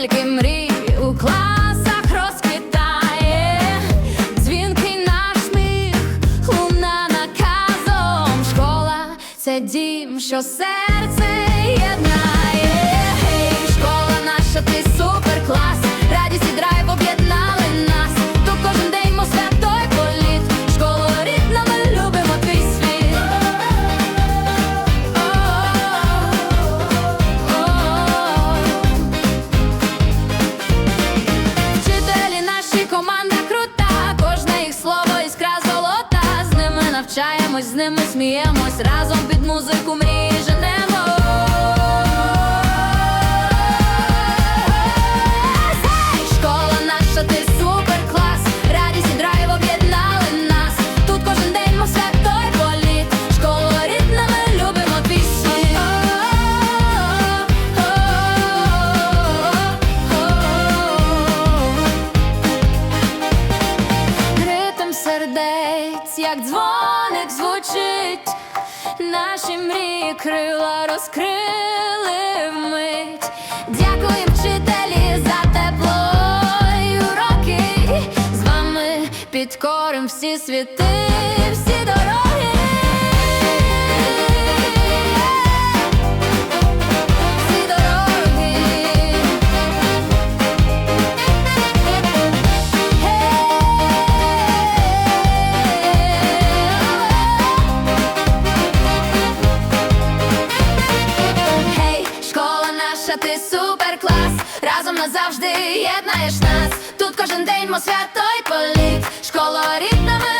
стільки мрій у класах розквітає, дзвінки наш сміх, луна наказом. Школа це дім, що серце навчаємось, з ними сміємось, разом під музику мрії женемо. Як дзвоник звучить, наші мрії крила розкрили вмить. Дякую, вчителі, за тепло і уроки. З вами підкорим всі світи, всі наша, ти суперклас, разом назавжди єднаєш нас. Тут кожен день мо святой політ. Школа рідна, ми любимо